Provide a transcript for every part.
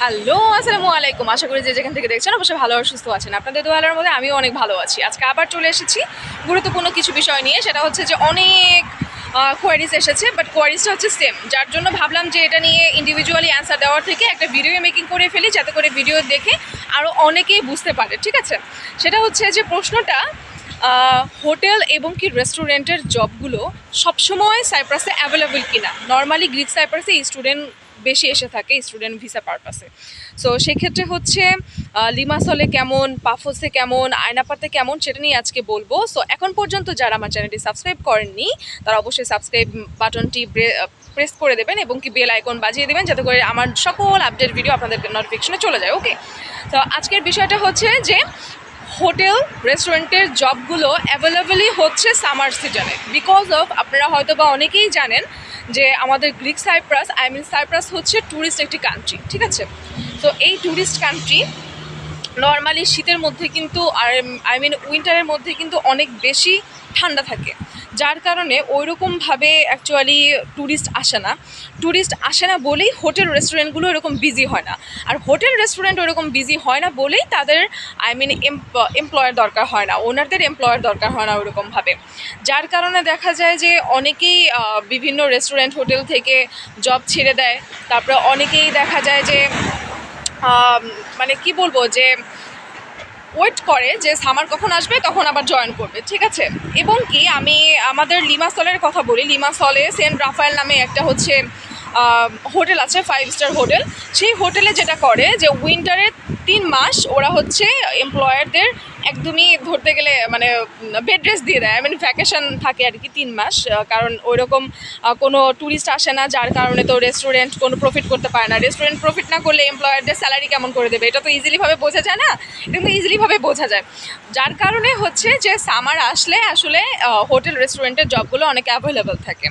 Hello, আসসালামু আলাইকুম। আশা করি যে যেখান থেকে দেখছেন অবশ্যই ভালো আর সুস্থ আছেন। আপনাদের দোয়ালার মধ্যে আমিও অনেক ভালো আছি। আজকে আবার চলে এসেছি গুরুত্বপূর্ণ কিছু বিষয় নিয়ে। সেটা হচ্ছে যে অনেক কোয়ারিজ এসেছে বাট কোয়ারিজটা হচ্ছে সেম যার জন্য ভাবলাম যে এটা নিয়ে ইন্ডিভিজুয়ালি অ্যান্সার দেওয়ার থেকে একটা ভিডিও মেকিং করে ফেলি, যাতে করে ভিডিও দেখে আরও অনেকেই বুঝতে পারে, ঠিক আছে? সেটা হচ্ছে যে প্রশ্নটা হোটেল এবং কি রেস্টুরেন্টের জবগুলো সবসময় সাইপ্রাসে অ্যাভেলেবল কিনা? নর্মালি গ্রিক সাইপ্রাসে স্টুডেন্ট বেশি এসে থাকে স্টুডেন্ট ভিসা পারপাসে সো সেক্ষেত্রে হচ্ছে লিমাসলে কেমন, পাফোসে কেমন, আয়নাপাতে কেমন সেটা নিয়ে আজকে বলব। সো এখন পর্যন্ত যারা আমার চ্যানেলটি সাবস্ক্রাইব করেননি, তারা অবশ্যই সাবস্ক্রাইব বাটনটি প্রেস করে দেবেন এবং কি বেল আইকন বাজিয়ে দেবেন যাতে করে আমার সকল আপডেট ভিডিও আপনাদের নোটিফিকেশনে চলে যায় ওকে তো আজকের বিষয়টা হচ্ছে যে, হোটেল রেস্টুরেন্টের জবগুলো অ্যাভেলেবেলই হচ্ছে সামার সিজনে বিকজ অফ আপনারা হয়তো বা অনেকেই জানেন যে আমাদের Greek Cyprus, I mean Cyprus হচ্ছে ট্যুরিস্ট একটি কান্ট্রি ঠিক আছে? তো এই ট্যুরিস্ট কান্ট্রি নর্মালি শীতের মধ্যে কিন্তু আই মিন উইন্টারের মধ্যে কিন্তু অনেক বেশি ঠান্ডা থাকে। যার কারণে ওইরকমভাবে অ্যাকচুয়ালি ট্যুরিস্ট আসে না। ট্যুরিস্ট আসে না বলেই হোটেল রেস্টুরেন্টগুলো এরকম বিজি হয় না। আর হোটেল রেস্টুরেন্ট ওরকম বিজি হয় না বলেই তাদের আই মিন এমপ্লয়ার দরকার হয় না। ওনারদের এমপ্লয়ার দরকার হয় না ওরকমভাবে যার কারণে দেখা যায় যে অনেকেই বিভিন্ন রেস্টুরেন্ট হোটেল থেকে জব ছেড়ে দেয়। তারপরে অনেকেই দেখা যায় যে মানে কি বলব যে ওয়েট করে যে সামার কখন আসবে, তখন আবার জয়েন করবে, ঠিক আছে? এবং কি, আমি আমাদের লিমাসলের কথা বলি লিমাসলে সেন্ট রাফায়েল নামে একটা হচ্ছে হোটেল আছে ফাইভ স্টার হোটেল। সেই হোটেলে যেটা করে যে উইন্টারের তিন মাস ওরা হচ্ছে এমপ্লয়ারদের একদমই ধরতে গেলে মানে বেড রেস্ট দিয়ে দেয়। আই মিন ভ্যাকেশন থাকে আর কি তিন মাস কারণ ওইরকম কোনো ট্যুরিস্ট আসে না, যার কারণে তো রেস্টুরেন্ট কোনো প্রফিট করতে পারে না। রেস্টুরেন্ট প্রফিট না করলে এমপ্লয়ারদের স্যালারি কেমন করে দেবে? এটা তো ইজিলিভাবে বোঝা যায় না? এটা কিন্তু ইজিলিভাবে বোঝা যায়। যার কারণে হচ্ছে যে সামার আসলে আসলে হোটেল রেস্টুরেন্টের জবগুলো অনেক অ্যাভেলেবেল থাকে।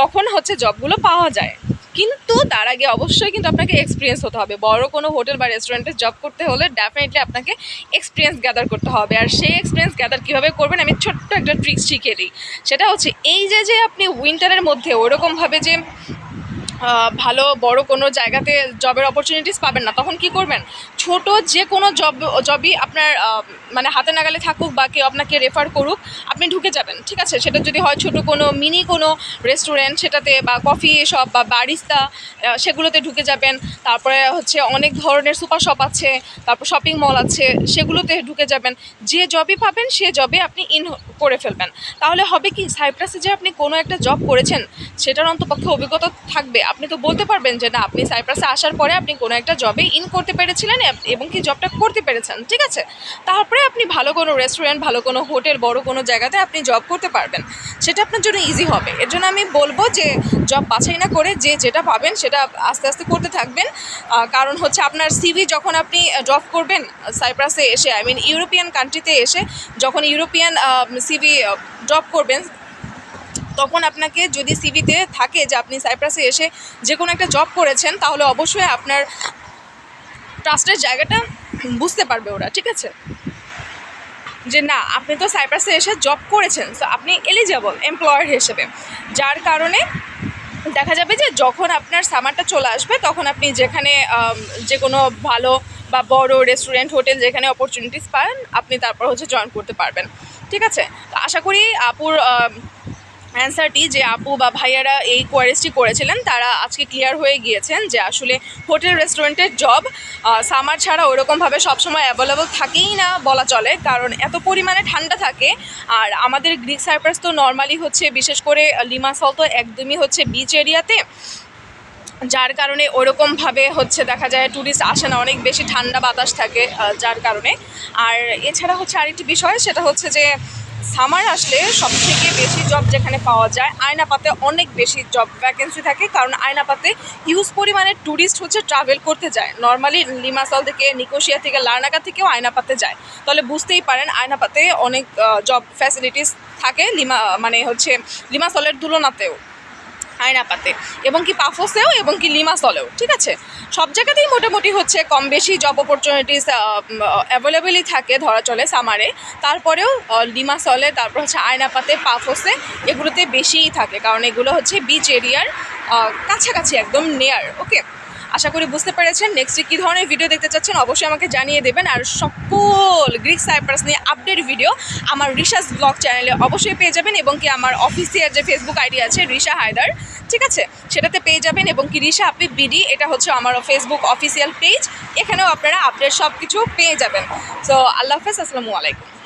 তখন হচ্ছে জবগুলো পাওয়া যায়। কিন্তু তার আগে অবশ্যই কিন্তু আপনাকে এক্সপিরিয়েন্স হতে হবে। বড় কোনো হোটেল বা রেস্টুরেন্টে জব করতে হলে ডেফিনেটলি আপনাকে এক্সপিরিয়েন্স গ্যাদার করতে হবে। আর সেই এক্সপিরিয়েন্স গ্যাদার কীভাবে করবেন আমি ছোট্ট একটা ট্রিক্স শিখিয়ে দিই। সেটা হচ্ছে এই যে যে আপনি উইন্টারের মধ্যে ওরকমভাবে যে ভালো, বড় কোনো জায়গাতে জবের অপরচুনিটিস পাবেন না, তখন কি করবেন? ছোট যে কোনো জব জবই আপনার মানে হাতে নাগালে থাকুক বা কেউ আপনাকে রেফার করুক, আপনি ঢুকে যাবেন, ঠিক আছে? সেটা যদি হয় ছোট কোনো মিনি কোনো রেস্টুরেন্ট সেটাতে বা কফি শপ বা বারিস্তা সেগুলোতে ঢুকে যাবেন, তারপরে হচ্ছে অনেক ধরনের সুপার শপ আছে, তারপর শপিং মল আছে, সেগুলোতে ঢুকে যাবেন, যে জবই পাবেন, সে জবে আপনি ইন করে ফেলবেন। তাহলে হবে কি সাইপ্রাসে যে আপনি কোনো একটা জব করেছেন, সেটার অন্তপক্ষে অভিজ্ঞতা থাকবে। আপনি তো বলতে পারবেন যে না, আপনি সাইপ্রাসে আসার পরে আপনি কোনো একটা জবে ইন করতে পেরেছিলেন এবং কি জবটা করতে পেরেছেন, ঠিক আছে? তারপরে আপনি ভালো কোনো রেস্টুরেন্ট ভালো কোনো হোটেল বড় কোনো জায়গাতে আপনি জব করতে পারবেন। সেটা আপনার জন্য ইজি হবে। এর জন্য আমি বলব যে জব বাছাই না করে যে যেটা পাবেন সেটা আস্তে আস্তে করতে থাকবেন। কারণ হচ্ছে আপনার সিভি যখন আপনি ড্রপ করবেন সাইপ্রাসে এসে আই মিন ইউরোপিয়ান কান্ট্রিতে এসে, যখন ইউরোপিয়ান সিভি ড্রপ করবেন তখন আপনাকে যদি সিভিতে থাকে যে আপনি সাইপ্রাসে এসে যে কোনো একটা জব করেছেন, তাহলে অবশ্যই আপনার ট্রাস্টের জায়গাটা বুঝতে পারবে ওরা, ঠিক আছে? যে না, আপনি তো সাইপ্রাসে এসে জব করেছেন তো আপনি এলিজেবল এমপ্লয়ার হিসেবে। যার কারণে দেখা যাবে যে যখন আপনার সামারটা চলে আসবে, তখন আপনি যেখানে যে কোনো ভালো বা বড় রেস্টুরেন্ট হোটেল যেখানে অপরচুনিটিস পান, আপনি তারপর হচ্ছে জয়েন করতে পারবেন, ঠিক আছে? তো আশা করি আপুর অ্যান্সারটি যে আপু বা ভাইয়ারা এই কোয়ারিজটি করেছিলেন, তারা আজকে ক্লিয়ার হয়ে গিয়েছেন যে আসলে হোটেল রেস্টুরেন্টের জব সামার ছাড়া ওরকমভাবে সবসময় অ্যাভেলেবল থাকেই না বলা চলে, কারণ এত পরিমাণে ঠান্ডা থাকে। আর আমাদের গ্রিক সাইপ্রাস তো নর্মালি হচ্ছে বিশেষ করে লিমাসল তো একদমই হচ্ছে বিচ এরিয়াতে যার কারণে ওরকমভাবে হচ্ছে দেখা যায় ট্যুরিস্ট আসে না, অনেক বেশি ঠান্ডা বাতাস থাকে যার কারণে। আর এছাড়া হচ্ছে আরেকটি বিষয়, সেটা হচ্ছে যে সামার আসলে সব থেকে বেশি জব যেখানে পাওয়া যায়, আয়নাপাতে অনেক বেশি জব ভ্যাকেন্সি থাকে। কারণ আয়নাপাতে হিউজ পরিমাণে ট্যুরিস্ট হচ্ছে ট্রাভেল করতে যায়। নর্মালি লিমাসল থেকে নিকোশিয়া থেকে লার্নাকা থেকেও আয়নাপাতে যায়। তাহলে বুঝতেই পারেন আয়নাপাতে অনেক জব ফ্যাসিলিটিস থাকে। লিমা মানে হচ্ছে লিমাসলের তুলনাতেও। আয়নাপাতে এবং কি পাফোসেও এবং কি লিমাসলেও ঠিক আছে? সব জায়গাতেই মোটামুটি হচ্ছে কম বেশি জব অপরচুনিটিস অ্যাভেলেবেলই থাকে ধরা চলে সামারে তারপরেও লিমাসলে তারপর হচ্ছে আয়নাপাতে পাফোসে এগুলোতে বেশিই থাকে। কারণ এগুলো হচ্ছে বিচ এরিয়ার কাছাকাছি, একদম নেয়ার ওকে আশা করি বুঝতে পেরেছেন। নেক্সট কী ধরনের ভিডিও দেখতে চাচ্ছেন অবশ্যই আমাকে জানিয়ে দেবেন। আর সকল গ্রিক সাইপ্রাস নিয়ে আপডেট ভিডিও আমার রিসাস ব্লগ চ্যানেলে অবশ্যই পেয়ে যাবেন এবং কি আমার অফিসিয়াল যে ফেসবুক আইডি আছে রিশা হায়দার, ঠিক আছে? সেটাতে পেয়ে যাবেন এবং কি রিশা, আপনি বিডি এটা হচ্ছে আমার ফেসবুক অফিসিয়াল পেজ এখানেও আপনারা আপডেট সব কিছু পেয়ে যাবেন। সো আল্লাহ হাফেজ, আসসালামু আলাইকুম।